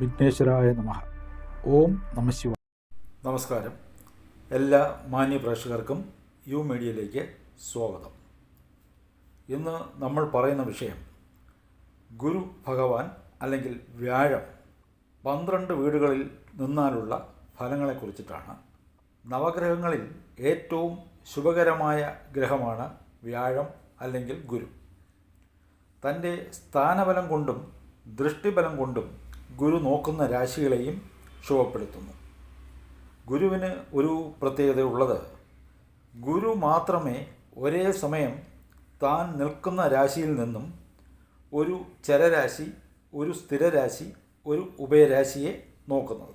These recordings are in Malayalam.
വിഘ്നേശ്വരായ നമ. ഓം നമശിവ നമസ്കാരം. എല്ലാ മാന്യ പ്രേക്ഷകർക്കും യു മീഡിയയിലേക്ക് സ്വാഗതം. ഇന്ന് നമ്മൾ പറയുന്ന വിഷയം ഗുരു ഭഗവാൻ അല്ലെങ്കിൽ വ്യാഴം പന്ത്രണ്ട് വീടുകളിൽ നിന്നാലുള്ള ഫലങ്ങളെക്കുറിച്ചിട്ടാണ് നവഗ്രഹങ്ങളിൽ ഏറ്റവും ശുഭകരമായ ഗ്രഹമാണ് വ്യാഴം അല്ലെങ്കിൽ ഗുരു. തന്റെ സ്ഥാനബലം കൊണ്ടും ദൃഷ്ടിബലം കൊണ്ടും ഗുരു നോക്കുന്ന രാശികളെയും ശുഭപ്പെടുത്തുന്നു. ഗുരുവിന് ഒരു പ്രത്യേകതയുള്ളത് ഗുരു മാത്രമേ ഒരേ സമയം താൻ നിൽക്കുന്ന രാശിയിൽ നിന്നും ഒരു ചരരാശി ഒരു സ്ഥിരരാശി ഒരു ഉഭയരാശിയെ നോക്കുന്നത്.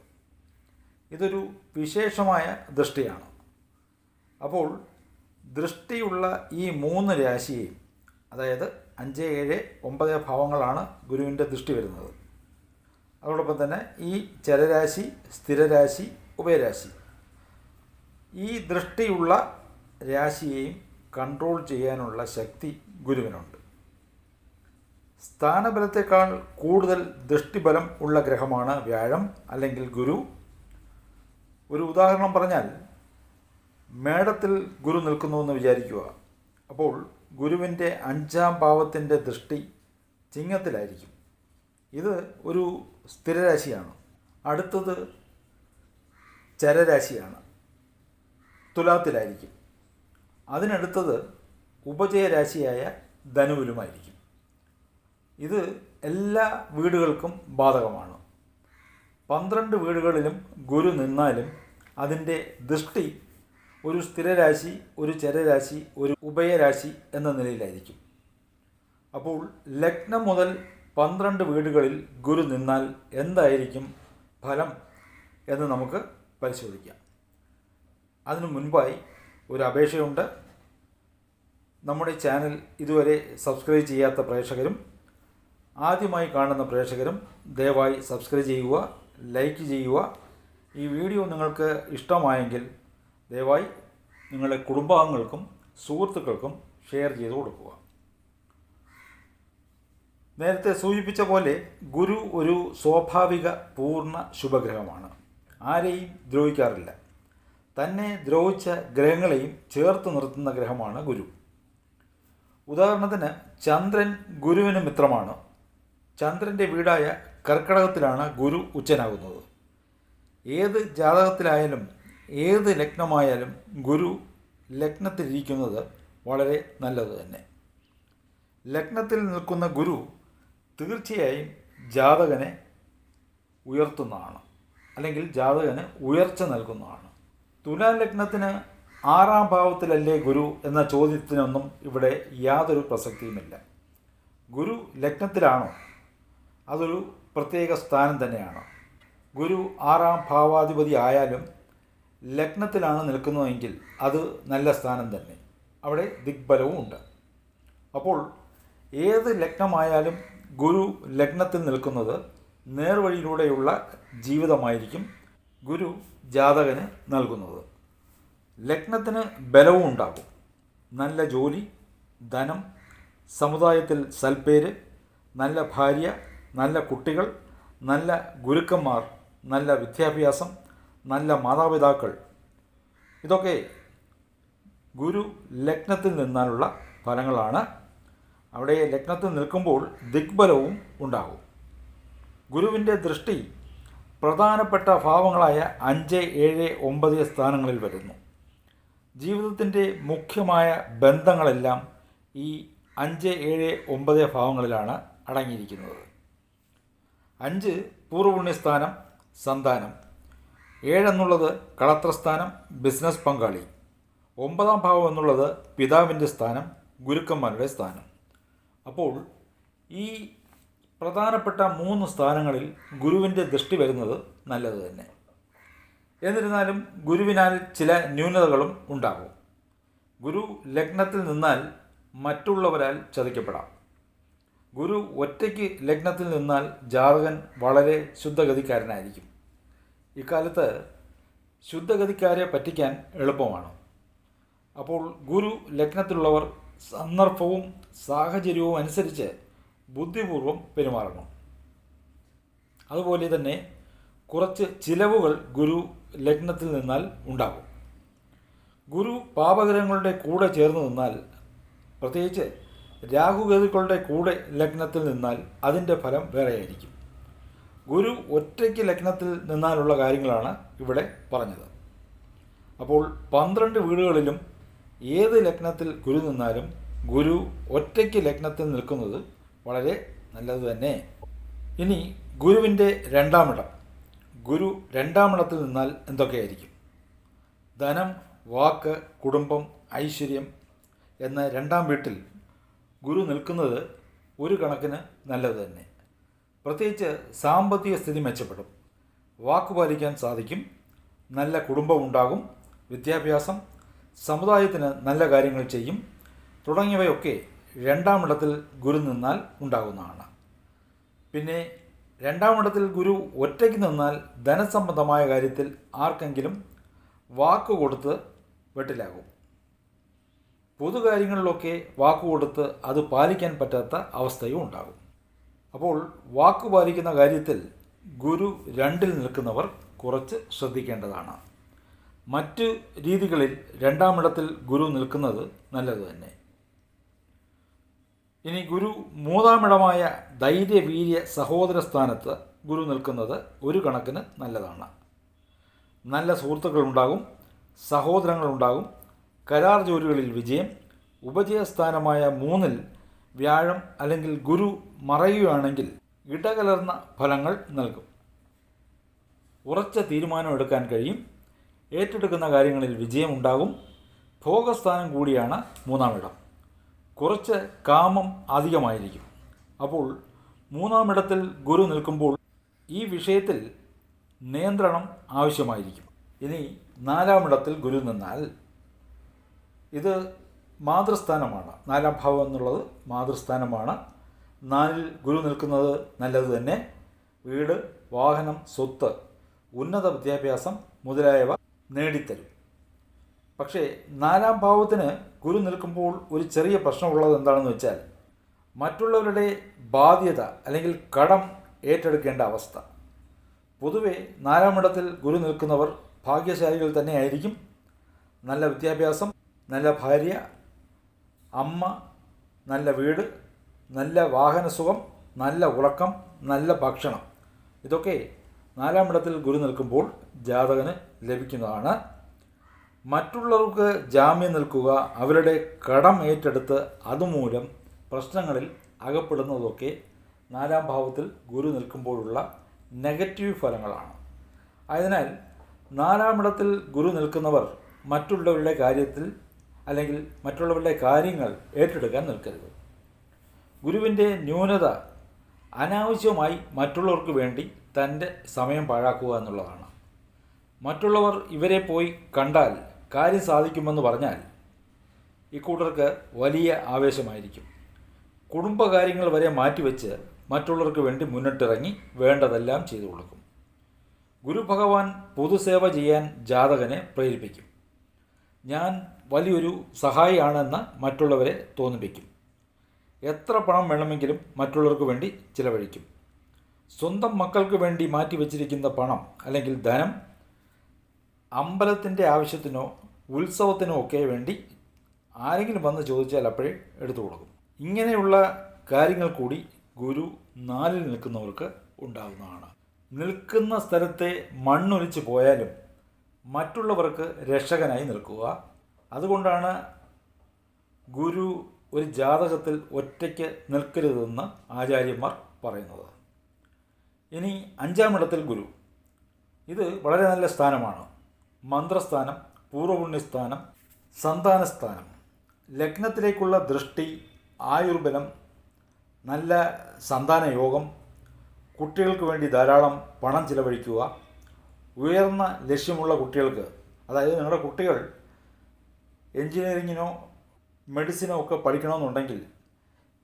ഇതൊരു വിശേഷമായ ദൃഷ്ടിയാണ്. അപ്പോൾ ദൃഷ്ടിയുള്ള ഈ മൂന്ന് രാശിയെയും അതായത് അഞ്ച് ഏഴ് ഒമ്പത് ഭാവങ്ങളാണ് ഗുരുവിന്റെ ദൃഷ്ടി വരുന്നത്. അതോടൊപ്പം തന്നെ ഈ ചരരാശി സ്ഥിരരാശി ഉഭയരാശി. ഈ ദൃഷ്ടിയുള്ള രാശിയെയും കൺട്രോൾ ചെയ്യാനുള്ള ശക്തി ഗുരുവിനുണ്ട്. സ്ഥാനബലത്തെക്കാൾ കൂടുതൽ ദൃഷ്ടിബലം ഉള്ള ഗ്രഹമാണ് വ്യാഴം അല്ലെങ്കിൽ ഗുരു. ഒരു ഉദാഹരണം പറഞ്ഞാൽ മേടത്തിൽ ഗുരു നിൽക്കുന്നുവെന്ന് വിചാരിക്കുക. അപ്പോൾ ഗുരുവിന്റെ അഞ്ചാം ഭാവത്തിന്റെ ദൃഷ്ടി ചിങ്ങത്തിലായിരിക്കും. ഇത് ഒരു സ്ഥിരരാശിയാണ്. അടുത്തത് ചരരാശിയാണ്. തുലാത്തിലായിരിക്കും. അതിനടുത്തത് ഉപജയരാശിയായ ധനുവിലുമായിരിക്കും. ഇത് എല്ലാ വീടുകൾക്കും ബാധകമാണ്. പന്ത്രണ്ട് വീടുകളിലും ഗുരു നിന്നാലും അതിന്റെ ദൃഷ്ടി ഒരു സ്ഥിരരാശി ഒരു ചരരാശി ഒരു ഉഭയരാശി എന്ന നിലയിലായിരിക്കും. അപ്പോൾ ലഗ്നം മുതൽ പന്ത്രണ്ട് വീടുകളിൽ ഗുരു നിന്നാൽ എന്തായിരിക്കും ഫലം എന്ന് നമുക്ക് പരിശോധിക്കാം. അതിനു മുൻപായി ഒരു അപേക്ഷയുണ്ട്. നമ്മുടെ ചാനൽ ഇതുവരെ സബ്സ്ക്രൈബ് ചെയ്യാത്ത പ്രേക്ഷകരും ആദ്യമായി കാണുന്ന പ്രേക്ഷകരും ദയവായി സബ്സ്ക്രൈബ് ചെയ്യുക ലൈക്ക് ചെയ്യുക. ഈ വീഡിയോ നിങ്ങൾക്ക് ഇഷ്ടമായെങ്കിൽ ദയവായി നിങ്ങളുടെ കുടുംബാംഗങ്ങൾക്കും സുഹൃത്തുക്കൾക്കും ഷെയർ ചെയ്ത് കൊടുക്കുക. നേരത്തെ സൂചിപ്പിച്ച പോലെ ഗുരു ഒരു സ്വാഭാവിക പൂർണ ശുഭഗ്രഹമാണ്. ആരെയും ദ്രോഹിക്കാറില്ല. തന്നെ ദ്രോഹിച്ച ഗ്രഹങ്ങളെയും ചേർത്ത് നിർത്തുന്ന ഗ്രഹമാണ് ഗുരു. ഉദാഹരണത്തിന് ചന്ദ്രൻ ഗുരുവിന് മിത്രമാണ്. ചന്ദ്രന്റെ വീടായ കർക്കടകത്തിലാണ് ഗുരു ഉച്ചനാകുന്നത്. ഏത് ജാതകത്തിലായാലും ഏത് ലഗ്നമായാലും ഗുരു ലഗ്നത്തിലിരിക്കുന്നത് വളരെ നല്ലത് തന്നെ. ലഗ്നത്തിൽ നിൽക്കുന്ന ഗുരു തീർച്ചയായും ജാതകനെ ഉയർത്തുന്നതാണ്. അല്ലെങ്കിൽ ജാതകന് ഉയർച്ച നൽകുന്നതാണ്. തുലാം ലഗ്നത്തിന് ആറാം ഭാവത്തിലല്ലേ ഗുരു എന്ന ചോദ്യത്തിനൊന്നും ഇവിടെ യാതൊരു പ്രസക്തിയുമില്ല. ഗുരു ലഗ്നത്തിലാണോ? അതൊരു പ്രത്യേക സ്ഥാനം തന്നെയാണ്. ഗുരു ആറാം ഭാവാധിപതി ആയാലും ലഗ്നത്തിലാണ് നിൽക്കുന്നതെങ്കിൽ അത് നല്ല സ്ഥാനം തന്നെ. അവിടെ ദിഗ്ബലവും ഉണ്ട് അപ്പോൾ ഏത് ലഗ്നമായാലും ഗുരു ലഗ്നത്തിൽ നിൽക്കുന്നത് നേർവഴിയിലൂടെയുള്ള ജീവിതമായിരിക്കും ഗുരു ജാതകന് നൽകുന്നത്. ലഗ്നത്തിന് ബലവും ഉണ്ടാകും. നല്ല ജോലി ധനം സമുദായത്തിൽ സൽപ്പേര് നല്ല ഭാര്യ നല്ല കുട്ടികൾ നല്ല ഗുരുക്കന്മാർ നല്ല വിദ്യാഭ്യാസം നല്ല മാതാപിതാക്കൾ. ഇതൊക്കെ ഗുരു ലഗ്നത്തിൽ നിന്നാലുള്ള ഫലങ്ങളാണ് അവിടെ ലഗ്നത്തിൽ നിൽക്കുമ്പോൾ ദിഗ്ബലവും ഉണ്ടാകും. ഗുരുവിന്റെ ദൃഷ്ടി പ്രധാനപ്പെട്ട ഭാവങ്ങളായ അഞ്ച് ഏഴ് ഒമ്പത് സ്ഥാനങ്ങളിൽ വരുന്നു. ജീവിതത്തിന്റെ മുഖ്യമായ ബന്ധങ്ങളെല്ലാം ഈ അഞ്ച് ഏഴ് ഒമ്പത് ഭാവങ്ങളിലാണ് അടങ്ങിയിരിക്കുന്നത്. അഞ്ച് പൂർവപുണ്യസ്ഥാനം സന്താനം. ഏഴെന്നുള്ളത് കളത്രസ്ഥാനം ബിസിനസ് പങ്കാളി. ഒമ്പതാം ഭാവം എന്നുള്ളത് പിതാവിന്റെ സ്ഥാനം ഗുരുക്കന്മാരുടെ സ്ഥാനം. അപ്പോൾ ഈ പ്രധാനപ്പെട്ട മൂന്ന് സ്ഥാനങ്ങളിൽ ഗുരുവിന്റെ ദൃഷ്ടി വരുന്നത് നല്ലത് തന്നെ. എന്നിരുന്നാലും ഗുരുവിനാൽ ചില ന്യൂനതകളും ഉണ്ടാകും. ഗുരു ലഗ്നത്തിൽ നിന്നാൽ മറ്റുള്ളവരാൽ ചതിക്കപ്പെടാം. ഗുരു ഒറ്റയ്ക്ക് ലഗ്നത്തിൽ നിന്നാൽ ജാതകൻ വളരെ ശുദ്ധഗതിക്കാരനായിരിക്കും. ഇക്കാലത്ത് ശുദ്ധഗതിക്കാരെ പറ്റിക്കാൻ എളുപ്പമാണ്. അപ്പോൾ ഗുരു ലഗ്നത്തിലുള്ളവർ സന്ദർഭവും സാഹചര്യവും അനുസരിച്ച് ബുദ്ധിപൂർവം പെരുമാറണം. അതുപോലെ തന്നെ കുറച്ച് ചിലവുകൾ ഗുരു ലഗ്നത്തിൽ നിന്നാൽ ഉണ്ടാകും. ഗുരു പാപഗ്രഹങ്ങളുടെ കൂടെ ചേർന്ന് നിന്നാൽ പ്രത്യേകിച്ച് രാഹുകേതുക്കളുടെ കൂടെ ലഗ്നത്തിൽ നിന്നാൽ അതിന്റെ ഫലം വേറെയായിരിക്കും. ഗുരു ഒറ്റയ്ക്ക് ലഗ്നത്തിൽ നിന്നാലുള്ള കാര്യങ്ങളാണ് ഇവിടെ പറഞ്ഞത്. അപ്പോൾ പന്ത്രണ്ട് വീടുകളിലും ഏത് ലഗ്നത്തിൽ ഗുരു നിന്നാലും ഗുരു ഒറ്റയ്ക്ക് ലഗ്നത്തിൽ നിൽക്കുന്നത് വളരെ നല്ലത് തന്നെ. ഇനി ഗുരുവിന്റെ രണ്ടാമിടം ഗുരു രണ്ടാമിടത്തിൽ നിന്നാൽ എന്തൊക്കെയായിരിക്കും? ധനം വാക്ക് കുടുംബം ഐശ്വര്യം എന്ന രണ്ടാം വീട്ടിൽ ഗുരു നിൽക്കുന്നത് ഒരു കണക്കിന് നല്ലത് തന്നെ. പ്രത്യേകിച്ച് സാമ്പത്തിക സ്ഥിതി മെച്ചപ്പെടും. വാക്ക് പാലിക്കാൻ സാധിക്കും. നല്ല കുടുംബം ഉണ്ടാകും. വിദ്യാഭ്യാസം സമുദായത്തിന് നല്ല കാര്യങ്ങൾ ചെയ്യും. തുടങ്ങിയവയൊക്കെ രണ്ടാമിടത്തിൽ ഗുരു നിന്നാൽ ഉണ്ടാകുന്നതാണ്. പിന്നെ രണ്ടാമിടത്തിൽ ഗുരു ഒറ്റയ്ക്ക് നിന്നാൽ ധനസംബന്ധമായ കാര്യത്തിൽ ആർക്കെങ്കിലും വാക്ക് കൊടുത്ത് വെട്ടിലാകും. പൊതുകാര്യങ്ങളിലൊക്കെ വാക്ക് കൊടുത്ത് അത് പാലിക്കാൻ പറ്റാത്ത അവസ്ഥയും ഉണ്ടാകും. അപ്പോൾ വാക്ക് പാലിക്കുന്ന കാര്യത്തിൽ ഗുരു രണ്ടിൽ നിൽക്കുന്നവർ കുറച്ച് ശ്രദ്ധിക്കേണ്ടതാണ്. മറ്റ് രീതികളിൽ രണ്ടാമിടത്തിൽ ഗുരു നിൽക്കുന്നത് നല്ലത് തന്നെ. ഇനി ഗുരു മൂന്നാമിടമായ ധൈര്യവീര്യ സഹോദര സ്ഥാനത്ത് ഗുരു നിൽക്കുന്നത് ഒരു കണക്കിന് നല്ലതാണ്. നല്ല സുഹൃത്തുക്കളുണ്ടാകും സഹോദരങ്ങളുണ്ടാകും കരാർ ജോലികളിൽ വിജയം ഉപജയസ്ഥാനമായ മൂന്നിൽ വ്യാഴം അല്ലെങ്കിൽ ഗുരു മറയുകയാണെങ്കിൽ ഇടകലർന്ന ഫലങ്ങൾ നൽകും. ഉറച്ച തീരുമാനമെടുക്കാൻ കഴിയും ഏറ്റെടുക്കുന്ന കാര്യങ്ങളിൽ വിജയമുണ്ടാകും. ഭോഗസ്ഥാനം കൂടിയാണ് മൂന്നാമിടം കുറച്ച് കാമം അധികമായിരിക്കും. അപ്പോൾ മൂന്നാമിടത്തിൽ ഗുരു നിൽക്കുമ്പോൾ ഈ വിഷയത്തിൽ നിയന്ത്രണം ആവശ്യമായിരിക്കും. ഇനി നാലാമിടത്തിൽ ഗുരു നിന്നാൽ ഇത് മാതൃസ്ഥാനമാണ്. നാലാം ഭാവം എന്നുള്ളത് മാതൃസ്ഥാനമാണ്. നാലിൽ ഗുരു നിൽക്കുന്നത് നല്ലത് തന്നെ. വീട് വാഹനം സ്വത്ത് ഉന്നത വിദ്യാഭ്യാസം മുതലായവ നേടിത്തരും. പക്ഷേ നാലാം ഭാവത്തിന് ഗുരു നിൽക്കുമ്പോൾ ഒരു ചെറിയ പ്രശ്നമുള്ളത് എന്താണെന്ന് വെച്ചാൽ മറ്റുള്ളവരുടെ ബാധ്യത അല്ലെങ്കിൽ കടം ഏറ്റെടുക്കേണ്ട അവസ്ഥ. പൊതുവെ നാലാമിടത്തിൽ ഗുരു നിൽക്കുന്നവർ ഭാഗ്യശാലികൾ തന്നെയായിരിക്കും. നല്ല വിദ്യാഭ്യാസം നല്ല ഭാര്യ അമ്മ നല്ല വീട് നല്ല വാഹനസുഖം നല്ല ഉറക്കം നല്ല ഭക്ഷണം. ഇതൊക്കെ നാലാമിടത്തിൽ ഗുരു നിൽക്കുമ്പോൾ ജാതകന് ലഭിക്കുന്നതാണ്. മറ്റുള്ളവർക്ക് ജാമ്യം നിൽക്കുക അവരുടെ കടം ഏറ്റെടുത്ത് അതുമൂലം പ്രശ്നങ്ങളിൽ അകപ്പെടുന്നതൊക്കെ നാലാം ഭാവത്തിൽ ഗുരു നിൽക്കുമ്പോഴുള്ള നെഗറ്റീവ് ഫലങ്ങളാണ്. അതിനാൽ നാലാമിടത്തിൽ ഗുരു നിൽക്കുന്നവർ മറ്റുള്ളവരുടെ കാര്യത്തിൽ അല്ലെങ്കിൽ മറ്റുള്ളവരുടെ കാര്യങ്ങൾ ഏറ്റെടുക്കാൻ നിൽക്കരുത്. ഗുരുവിന്റെ ന്യൂനത അനാവശ്യമായി മറ്റുള്ളവർക്ക് വേണ്ടി തന്റെ സമയം പാഴാക്കുക എന്നുള്ളതാണ്. മറ്റുള്ളവർ ഇവരെ പോയി കണ്ടാൽ കാര്യം സാധിക്കുമെന്ന് പറഞ്ഞാൽ ഇക്കൂട്ടർക്ക് വലിയ ആവേശമായിരിക്കും. കുടുംബകാര്യങ്ങൾ വരെ മാറ്റിവെച്ച് മറ്റുള്ളവർക്ക് വേണ്ടി മുന്നിട്ടിറങ്ങി വേണ്ടതെല്ലാം ചെയ്തു കൊടുക്കും. ഗുരുഭഗവാൻ പൊതുസേവ ചെയ്യാൻ ജാതകനെ പ്രേരിപ്പിക്കും. ഞാൻ വലിയൊരു സഹായിയാണെന്ന് മറ്റുള്ളവരെ തോന്നിപ്പിക്കും. എത്ര പണം വേണമെങ്കിലും മറ്റുള്ളവർക്ക് വേണ്ടി ചിലവഴിക്കും. സ്വന്തം മക്കൾക്ക് വേണ്ടി മാറ്റിവെച്ചിരിക്കുന്ന പണം അല്ലെങ്കിൽ ധനം അമ്പലത്തിന്റെ ആവശ്യത്തിനോ ഉത്സവത്തിനോ ഒക്കെ വേണ്ടി ആരെങ്കിലും വന്ന് ചോദിച്ചാൽ അപ്പോഴേ എടുത്തു കൊടുക്കും. ഇങ്ങനെയുള്ള കാര്യങ്ങൾ കൂടി ഗുരു നാലിൽ നിൽക്കുന്നവർക്ക് ഉണ്ടാകുന്നതാണ് നിൽക്കുന്ന സ്ഥലത്തെ മണ്ണൊലിച്ച് പോയാലും മറ്റുള്ളവർക്ക് രക്ഷകനായി നിൽക്കുക. അതുകൊണ്ടാണ് ഗുരു ഒരു ജാതകത്തിൽ ഒറ്റയ്ക്ക് നിൽക്കരുതെന്ന് ആചാര്യന്മാർ പറയുന്നത്. ഇനി അഞ്ചാമിടത്തിൽ ഗുരു. ഇത് വളരെ നല്ല സ്ഥാനമാണ്. മന്ത്രസ്ഥാനം പൂർവപുണ്യസ്ഥാനം സന്താനസ്ഥാനം. ലഗ്നത്തിലേക്കുള്ള ദൃഷ്ടി ആയുർബലം നല്ല സന്താനയോഗം കുട്ടികൾക്ക് വേണ്ടി ധാരാളം പണം ചിലവഴിക്കുക ഉയർന്ന ലക്ഷ്യമുള്ള കുട്ടികൾക്ക് അതായത് നിങ്ങളുടെ കുട്ടികൾ എൻജിനീയറിങ്ങിനോ മെഡിസിനോ ഒക്കെ പഠിക്കണമെന്നുണ്ടെങ്കിൽ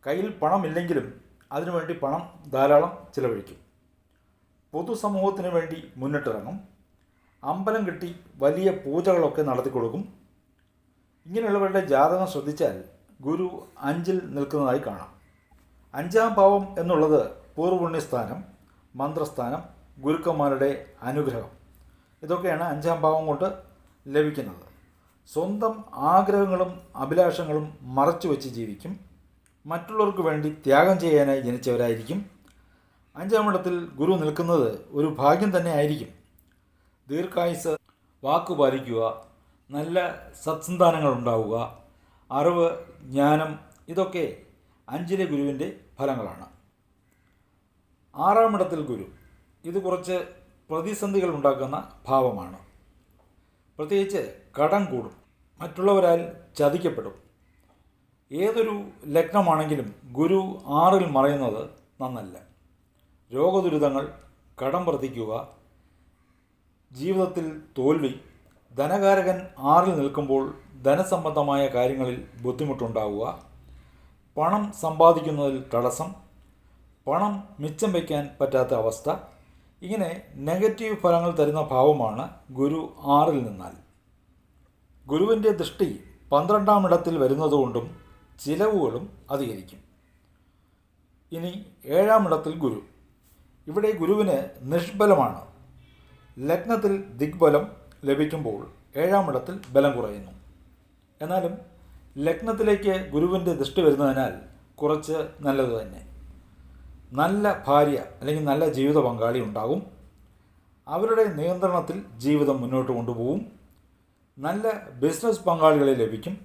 കയ്യിൽ പണമില്ലെങ്കിലും അതിനുവേണ്ടി പണം ധാരാളം ചിലവഴിക്കും. പൊതുസമൂഹത്തിന് വേണ്ടി മുന്നിട്ടിറങ്ങും. അമ്പലം കിട്ടി വലിയ പൂജകളൊക്കെ നടത്തി കൊടുക്കും. ഇങ്ങനെയുള്ളവരുടെ ജാതകം ശ്രദ്ധിച്ചാൽ ഗുരു അഞ്ചിൽ നിൽക്കുന്നതായി കാണാം. അഞ്ചാം ഭാവം എന്നുള്ളത് പൂർവപുണ്യസ്ഥാനം മന്ത്രസ്ഥാനം ഗുരുക്കന്മാരുടെ അനുഗ്രഹം. ഇതൊക്കെയാണ് അഞ്ചാം ഭാവം കൊണ്ട് ലഭിക്കുന്നത്. സ്വന്തം ആഗ്രഹങ്ങളും അഭിലാഷങ്ങളും മറച്ചു വെച്ച് ജീവിക്കും. മറ്റുള്ളവർക്ക് വേണ്ടി ത്യാഗം ചെയ്യാനായി ജനിച്ചവരായിരിക്കും. അഞ്ചാം ഇടത്തിൽ ഗുരു നിൽക്കുന്നത് ഒരു ഭാഗ്യം തന്നെ ആയിരിക്കും. ദീർഘായുസ് വാക്കു പാലിക്കുക നല്ല സത്സന്താനങ്ങൾ ഉണ്ടാവുക അറിവ് ജ്ഞാനം ഇതൊക്കെ അഞ്ചിലെ ഗുരുവിന്റെ ഫലങ്ങളാണ്. ആറാം ഇടത്തിൽ ഗുരു ഇത് കുറച്ച് പ്രതിസന്ധികൾ ഉണ്ടാക്കുന്ന ഭാവമാണ്. പ്രത്യേകിച്ച് കടം കൂടും മറ്റുള്ളവരാൽ ചതിക്കപ്പെടും. ഏതൊരു ലഗ്നമാണെങ്കിലും ഗുരു ആറിൽ മറയുന്നത് നന്നല്ല. രോഗദുരിതങ്ങൾ കടം വർദ്ധിക്കുക ജീവിതത്തിൽ തോൽവി. ധനകാരകൻ ആറിൽ നിൽക്കുമ്പോൾ ധനസംബന്ധമായ കാര്യങ്ങളിൽ ബുദ്ധിമുട്ടുണ്ടാവുക. പണം സമ്പാദിക്കുന്നതിൽ തടസ്സം. പണം മിച്ചം വയ്ക്കാൻ പറ്റാത്ത അവസ്ഥ. ഇങ്ങനെ നെഗറ്റീവ് ഫലങ്ങൾ തരുന്ന ഭാവമാണ് ഗുരു ആറിൽ നിന്നാൽ. ഗുരുവിന്റെ ദൃഷ്ടി പന്ത്രണ്ടാം ഇടത്തിൽ വരുന്നതുകൊണ്ടും ചിലവുകളും അധികരിക്കും. ഇനി ഏഴാം ഇടത്തിൽ ഗുരു. ഇവിടെ ഗുരുവിന് നിഷ്ബലമാണ്. ലഗ്നത്തിൽ ദിഗ്ബലം ലഭിക്കുമ്പോൾ ഏഴാം ഇടത്തിൽ ബലം കുറയുന്നു. എന്നാലും ലഗ്നത്തിലേക്ക് ഗുരുവിന്റെ ദൃഷ്ടി വരുന്നതിനാൽ കുറച്ച് നല്ലത് തന്നെ. നല്ല ഭാര്യ അല്ലെങ്കിൽ നല്ല ജീവിത പങ്കാളി ഉണ്ടാകും. അവരുടെ നിയന്ത്രണത്തിൽ ജീവിതം മുന്നോട്ട് കൊണ്ടുപോകും. നല്ല ബിസിനസ് പങ്കാളികളെ ലഭിക്കും.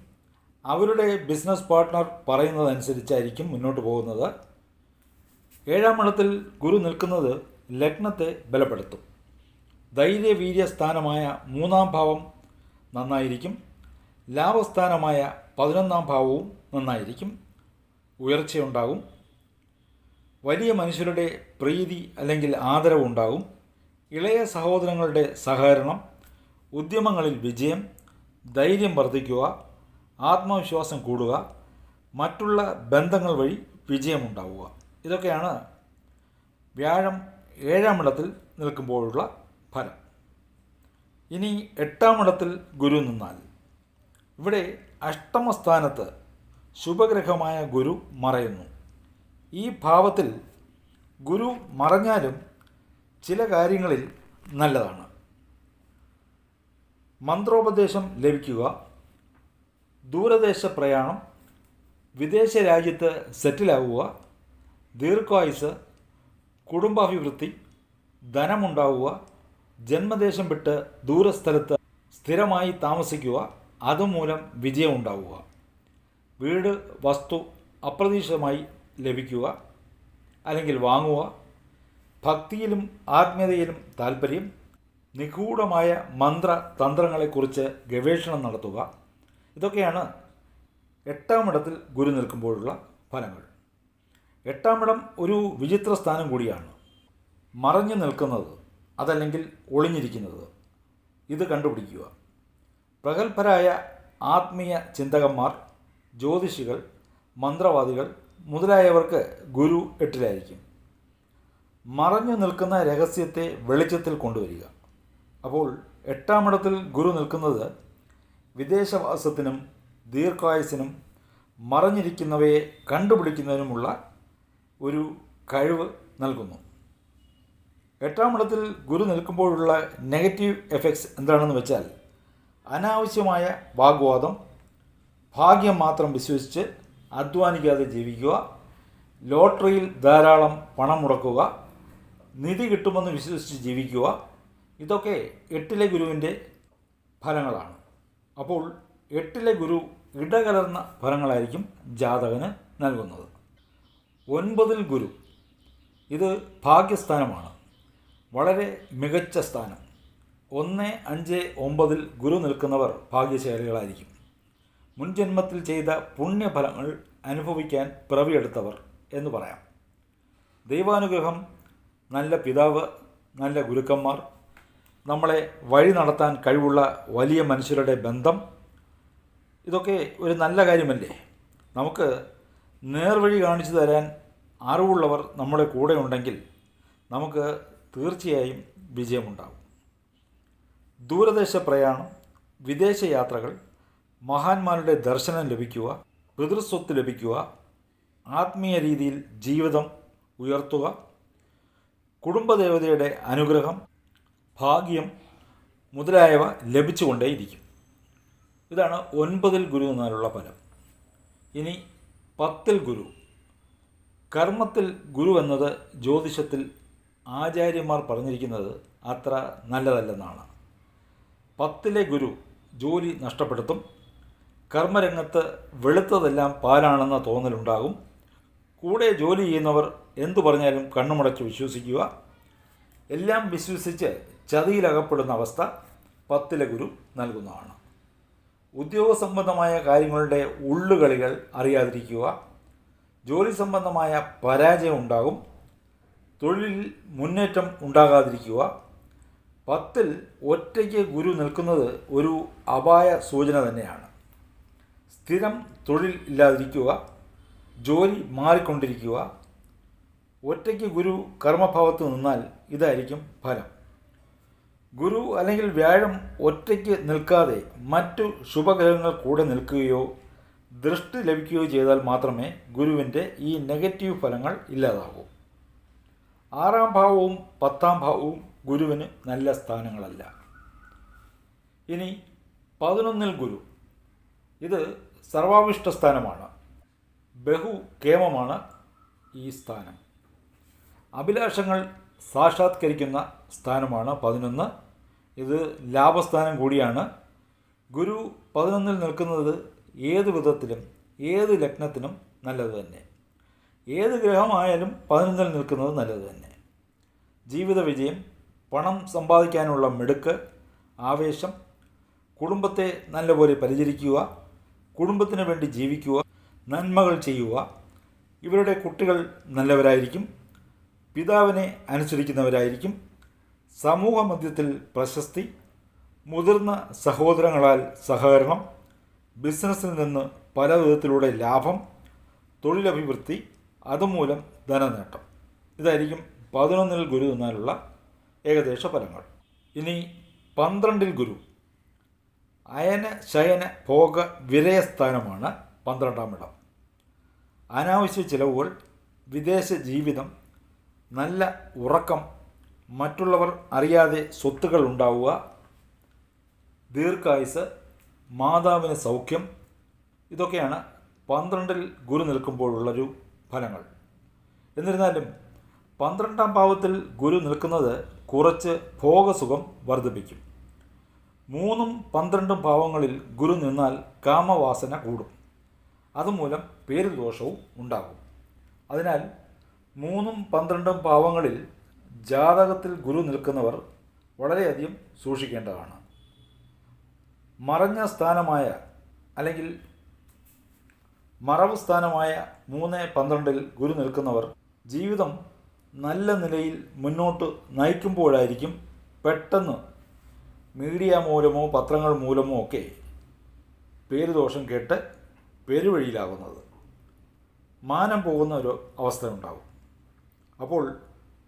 അവരുടെ ബിസിനസ് പാർട്ട്ണർ പറയുന്നതനുസരിച്ചായിരിക്കും മുന്നോട്ട് പോകുന്നത്. ഏഴാം ഇടത്തിൽ ഗുരു നിൽക്കുന്നത് ലഗ്നത്തെ ബലപ്പെടുത്തും. ധൈര്യവീര്യ സ്ഥാനമായ മൂന്നാം ഭാവം നന്നായിരിക്കും. ലാഭസ്ഥാനമായ പതിനൊന്നാം ഭാവവും നന്നായിരിക്കും. ഉയർച്ചയുണ്ടാകും. വലിയ മനുഷ്യരുടെ പ്രീതി അല്ലെങ്കിൽ ആദരവുണ്ടാകും ഇളയ സഹോദരങ്ങളുടെ സഹകരണം ഉദ്യമങ്ങളിൽ വിജയം ധൈര്യം വർദ്ധിക്കുക ആത്മവിശ്വാസം കൂടുക മറ്റുള്ള ബന്ധങ്ങൾ വഴി വിജയമുണ്ടാവുക. ഇതൊക്കെയാണ് വ്യാഴം ഏഴാം ഇടത്തിൽ നിൽക്കുമ്പോഴുള്ള ഫലം ഇനി എട്ടാം ഇടത്തിൽ ഗുരു നിന്നാൽ. ഇവിടെ അഷ്ടമസ്ഥാനത്ത് ശുഭഗ്രഹമായ ഗുരു മറയുന്നു. ഈ ഭാവത്തിൽ ഗുരു മറഞ്ഞാലും ചില കാര്യങ്ങളിൽ നല്ലതാണ്. മന്ത്രോപദേശം ലഭിക്കുക ദൂരദേശ പ്രയാണം വിദേശ രാജ്യത്ത് സെറ്റിലാവുക ദീർഘായുസ് കുടുംബാഭിവൃദ്ധി ധനമുണ്ടാവുക ജന്മദേശം വിട്ട് ദൂരസ്ഥലത്ത് സ്ഥിരമായി താമസിക്കുക അതുമൂലം വിജയം ഉണ്ടാവുക വീട് വസ്തു അപ്രതീക്ഷിതമായി ലഭിക്കുക അല്ലെങ്കിൽ വാങ്ങുക ഭക്തിയിലും ആത്മീയതയിലും താൽപ്പര്യം നിഗൂഢമായ മന്ത്ര തന്ത്രങ്ങളെക്കുറിച്ച് ഗവേഷണം നടത്തുക. ഇതൊക്കെയാണ് എട്ടാം ഇടത്തിൽ ഗുരു നിൽക്കുമ്പോഴുള്ള ഫലങ്ങൾ. എട്ടാം ഇടം ഒരു വിചിത്ര സ്ഥാനം കൂടിയാണ്. മറഞ്ഞു നിൽക്കുന്നത് അതല്ലെങ്കിൽ ഒളിഞ്ഞിരിക്കുന്നത്. ഇത് കണ്ടുപിടിക്കുക. പ്രഗത്ഭരായ ആത്മീയ ചിന്തകന്മാർ ജ്യോതിഷികൾ മന്ത്രവാദികൾ മുതലായവർക്ക് ഗുരു എട്ടിലായിരിക്കും. മറഞ്ഞു നിൽക്കുന്ന രഹസ്യത്തെ വെളിച്ചത്തിൽ കൊണ്ടുവരിക. അപ്പോൾ എട്ടാമിടത്തിൽ ഗുരു നിൽക്കുന്നത് വിദേശവാസത്തിനും ദീർഘായുസിനും മറഞ്ഞിരിക്കുന്നവയെ കണ്ടുപിടിക്കുന്നതിനുമുള്ള ഒരു കഴിവ് നൽകുന്നു. എട്ടാമിടത്തിൽ ഗുരു നിൽക്കുമ്പോഴുള്ള നെഗറ്റീവ് എഫക്ട്സ് എന്താണെന്ന് വെച്ചാൽ അനാവശ്യമായ വാഗ്വാദം ഭാഗ്യം മാത്രം വിശ്വസിച്ച് അധ്വാനിക്കാതെ ജീവിക്കുക ലോട്ടറിയിൽ ധാരാളം പണം മുടക്കുക നിധി കിട്ടുമെന്ന് വിശ്വസിച്ച് ജീവിക്കുക ഇതൊക്കെ എട്ടിലെ ഗുരുവിന്റെ ഫലങ്ങളാണ്. അപ്പോൾ എട്ടിലെ ഗുരു ഇടകലർന്ന ഫലങ്ങളായിരിക്കും ജാതകന് നൽകുന്നത്. ഒൻപതിൽ ഗുരു. ഇത് ഭാഗ്യസ്ഥാനമാണ്. വളരെ മികച്ച സ്ഥാനം. ഒന്ന് അഞ്ച് ഒമ്പതിൽ ഗുരു നിൽക്കുന്നവർ ഭാഗ്യശാലികളായിരിക്കും. മുൻജന്മത്തിൽ ചെയ്ത പുണ്യഫലങ്ങൾ അനുഭവിക്കാൻ പിറവിയെടുത്തവർ എന്ന് പറയാം. ദൈവാനുഗ്രഹം നല്ല പിതാവ് നല്ല ഗുരുക്കന്മാർ നമ്മളെ വഴി നടത്താൻ കഴിവുള്ള വലിയ മനുഷ്യരുടെ ബന്ധം ഇതൊക്കെ ഒരു നല്ല കാര്യമല്ലേ? നമുക്ക് നേർവഴി കാണിച്ചു തരാൻ അറിവുള്ളവർ നമ്മുടെ കൂടെ ഉണ്ടെങ്കിൽ നമുക്ക് തീർച്ചയായും വിജയമുണ്ടാകും. ദൂരദേശ പ്രയാണം വിദേശ യാത്രകൾ മഹാന്മാരുടെ ദർശനം ലഭിക്കുക പിതൃസ്വത്ത് ലഭിക്കുക ആത്മീയ രീതിയിൽ ജീവിതം ഉയർത്തുക കുടുംബദേവതയുടെ അനുഗ്രഹം ഭാഗ്യം മുതലായവ ലഭിച്ചുകൊണ്ടേയിരിക്കും. ഇതാണ് ഒൻപതിൽ ഗുരു എന്നാലുള്ള ഫലം. ഇനി പത്തിൽ ഗുരു. കർമ്മത്തിൽ ഗുരു എന്നത് ജ്യോതിഷത്തിൽ ആചാര്യന്മാർ പറഞ്ഞിരിക്കുന്നത് അത്ര നല്ലതല്ലെന്നാണ്. പത്തിലെ ഗുരു ജോലി നഷ്ടപ്പെടുത്തും കർമ്മരംഗത്ത് വെളുത്തതെല്ലാം പാലാണെന്ന തോന്നലുണ്ടാകും. കൂടെ ജോലി ചെയ്യുന്നവർ എന്തു പറഞ്ഞാലും കണ്ണുമടച്ച് വിശ്വസിക്കുക. എല്ലാം വിശ്വസിച്ച് ചതിയിലകപ്പെടുന്ന അവസ്ഥ പത്തിലെ ഗുരു നൽകുന്നതാണ്. ഉദ്യോഗ സംബന്ധമായ കാര്യങ്ങളുടെ ഉള്ളുകളികൾ അറിയാതിരിക്കുക. ജോലി സംബന്ധമായ പരാജയം ഉണ്ടാകും. തൊഴിലിൽ മുന്നേറ്റം ഉണ്ടാകാതിരിക്കുക. പത്തിൽ ഒറ്റയ്ക്ക് ഗുരു നിൽക്കുന്നത് ഒരു അപായ സൂചന തന്നെയാണ്. സ്ഥിരം തൊഴിൽ ഇല്ലാതിരിക്കുക ജോലി മാറിക്കൊണ്ടിരിക്കുക ഒറ്റയ്ക്ക് ഗുരു കർമ്മഭാവത്ത് നിന്നാൽ ഇതായിരിക്കും ഫലം. ഗുരു അല്ലെങ്കിൽ വ്യാഴം ഒറ്റയ്ക്ക് നിൽക്കാതെ മറ്റു ശുഭഗ്രഹങ്ങൾ കൂടെ നിൽക്കുകയോ ദൃഷ്ടി ലഭിക്കുകയോ ചെയ്താൽ മാത്രമേ ഗുരുവിന്റെ ഈ നെഗറ്റീവ് ഫലങ്ങൾ ഇല്ലാതാകൂ. ആറാം ഭാവവും പത്താം ഭാവവും ഗുരുവിന് നല്ല സ്ഥാനങ്ങളല്ല. ഇനി പതിനൊന്നിൽ ഗുരു. ഇത് സർവാവിഷ്ട സ്ഥാനമാണ്. ബഹു കേമമാണ് ഈ സ്ഥാനം. അഭിലാഷങ്ങൾ സാക്ഷാത്കരിക്കുന്ന സ്ഥാനമാണ് പതിനൊന്ന്. ഇത് ലാഭസ്ഥാനം കൂടിയാണ്. ഗുരു പതിനൊന്നിൽ നിൽക്കുന്നത് ഏത് വിധത്തിലും ഏത് ലഗ്നത്തിനും നല്ലത് തന്നെ. ഏത് ഗ്രഹമായാലും പതിനൊന്നിൽ നിൽക്കുന്നത് നല്ലത് തന്നെ. ജീവിത വിജയം പണം സമ്പാദിക്കാനുള്ള മിടുക്ക് ആവേശം കുടുംബത്തെ നല്ലപോലെ പരിചരിക്കുക കുടുംബത്തിന് വേണ്ടി ജീവിക്കുക നന്മകൾ ചെയ്യുക ഇവരുടെ കുട്ടികൾ നല്ലവരായിരിക്കും പിതാവിനെ അനുസരിക്കുന്നവരായിരിക്കും സമൂഹ മധ്യത്തിൽ പ്രശസ്തി മുതിർന്ന സഹോദരങ്ങളാൽ സഹകരണം ബിസിനസ്സിൽ നിന്ന് പല വിധത്തിലൂടെ ലാഭം തൊഴിലഭിവൃദ്ധി അതുമൂലം ധനനേട്ടം. ഇതായിരിക്കും പതിനൊന്നിൽ ഗുരു എന്നാലുള്ള ഏകദേശ ഫലങ്ങൾ. ഇനി പന്ത്രണ്ടിൽ ഗുരു. അയന ശയന ഭോഗ വിരയസ്ഥാനമാണ് പന്ത്രണ്ടാം ഇടം. അനാവശ്യ ചിലവുകൾ വിദേശ ജീവിതം നല്ല ഉറക്കം മറ്റുള്ളവർ അറിയാതെ സ്വത്തുകൾ ഉണ്ടാവുക ദീർഘായുസ് മാതാവിന് സൗഖ്യം ഇതൊക്കെയാണ് പന്ത്രണ്ടിൽ ഗുരു നിൽക്കുമ്പോഴുള്ളൊരു ഫലങ്ങൾ. എന്നിരുന്നാലും പന്ത്രണ്ടാം ഭാവത്തിൽ ഗുരു നിൽക്കുന്നത് കുറച്ച് ഭോഗസുഖം വർദ്ധിപ്പിക്കും. മൂന്നും പന്ത്രണ്ടും ഭാവങ്ങളിൽ ഗുരു നിന്നാൽ കാമവാസന കൂടും. അതുമൂലം പേര് ദോഷവും ഉണ്ടാകും. അതിനാൽ മൂന്നും പന്ത്രണ്ടും ഭാവങ്ങളിൽ ജാതകത്തിൽ ഗുരു നിൽക്കുന്നവർ വളരെയധികം സൂക്ഷിക്കേണ്ടതാണ്. മറഞ്ഞ സ്ഥാനമായ അല്ലെങ്കിൽ മറവ് സ്ഥാനമായ മൂന്ന് പന്ത്രണ്ടിൽ ഗുരു നിൽക്കുന്നവർ ജീവിതം നല്ല നിലയിൽ മുന്നോട്ട് നയിക്കുമ്പോഴായിരിക്കും പെട്ടെന്ന് മീഡിയ മൂലമോ പത്രങ്ങൾ മൂലമോ ഒക്കെ പേരുദോഷം കേട്ട് പെരുവഴിയിലാകുന്നത്. മാനം പോകുന്ന ഒരു അവസ്ഥ ഉണ്ടാകും അപ്പോൾ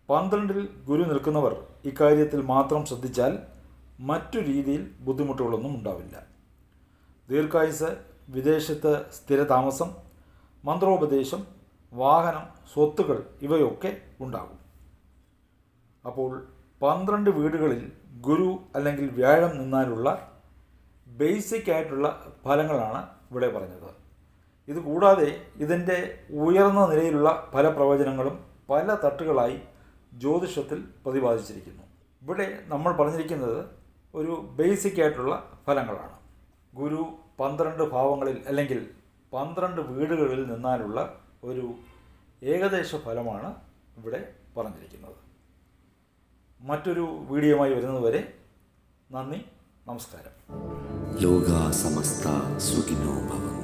പന്ത്രണ്ടിൽ ഗുരു നിൽക്കുന്നവർ ഇക്കാര്യത്തിൽ മാത്രം ശ്രദ്ധിച്ചാൽ മറ്റു രീതിയിൽ ബുദ്ധിമുട്ടുകളൊന്നും ഉണ്ടാവില്ല. ദീർഘായുസ് വിദേശത്ത് സ്ഥിരതാമസം മന്ത്രോപദേശം വാഹനം സ്വത്തുക്കൾ ഇവയൊക്കെ ഉണ്ടാകും. അപ്പോൾ പന്ത്രണ്ട് വീടുകളിൽ ഗുരു അല്ലെങ്കിൽ വ്യാഴം നിന്നാലുള്ള ബേസിക് ആയിട്ടുള്ള ഫലങ്ങളാണ് ഇവിടെ പറഞ്ഞത്. ഇത് കൂടാതെ ഇതിന്റെ ഉയർന്ന നിലയിലുള്ള പല പ്രവചനങ്ങളും പല തട്ടുകളായി ജ്യോതിഷത്തിൽ പ്രതിപാദിച്ചിരിക്കുന്നു. ഇവിടെ നമ്മൾ പറഞ്ഞിരിക്കുന്നത് ഒരു ബേസിക് ആയിട്ടുള്ള ഫലങ്ങളാണ്. ഗുരു പന്ത്രണ്ട് ഭാവങ്ങളിൽ അല്ലെങ്കിൽ പന്ത്രണ്ട് വീടുകളിൽ നിന്നാലുള്ള ഒരു ഏകദേശ ഫലമാണ് ഇവിടെ പറഞ്ഞിരിക്കുന്നത്. മറ്റൊരു വീഡിയോയുമായി വരുന്നതുവരെ നന്ദി നമസ്കാരം. ലോകാസമസ്ത സുഖിനോ ഭവന്തു.